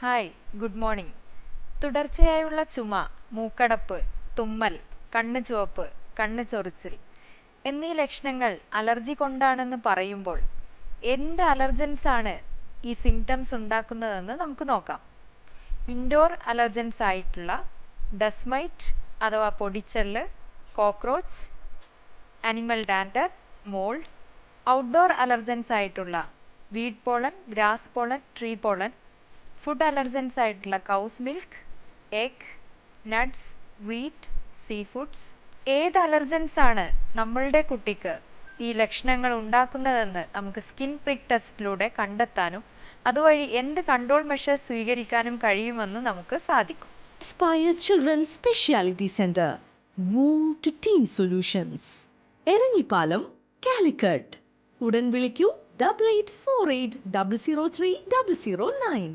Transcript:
Hi good morning തുടർച്ചയായുള്ള ചുമ മൂക്കടപ്പ് തുമ്മൽ കണ്ണ് ചുവപ്പ് കണ്ണ് ചൊറിച്ചിൽ എന്നീ ലക്ഷണങ്ങൾ അലർജി കൊണ്ടാണെന്ന് പറയുമ്പോൾ എന്ത് അലർജൻസ് ആണ് ഈ സിംറ്റംസ് ഉണ്ടാക്കുന്നതെന്ന് നമുക്ക് നോക്കാം. ഇൻഡോർ അലർജൻസ് ആയിട്ടുള്ള ഡസ്മൈറ്റ് അഥവാ പൊടിച്ചെൾ cockroach animal dander mould outdoor allergens ആയിട്ടുള്ള weed pollen grass pollen tree pollen food allergens ആയിട്ടുള്ള cow's milk egg nuts wheat sea foods ഏത് അലർജൻസ് ആണ് നമ്മളുടെ കുട്ടിക്ക് ഈ ലക്ഷണങ്ങൾ ഉണ്ടാക്കുന്നതെന്ന് നമുക്ക് സ്കിൻ പ്രിക് ടെസ്റ്റിലൂടെ കണ്ടെത്താനും അതുവഴി എന്ത് കൺട്രോൾ മെഷേഴ്സ് സ്വീകരിക്കാനും കഴിയുമെന്ന് നമുക്ക് സാധിക്കും Aspire Children Speciality Center. Womb to Teen Solutions. Eranhipalam Calicut ഉടൻ വിളിക്കൂ double eight four eight double zero three double zero nine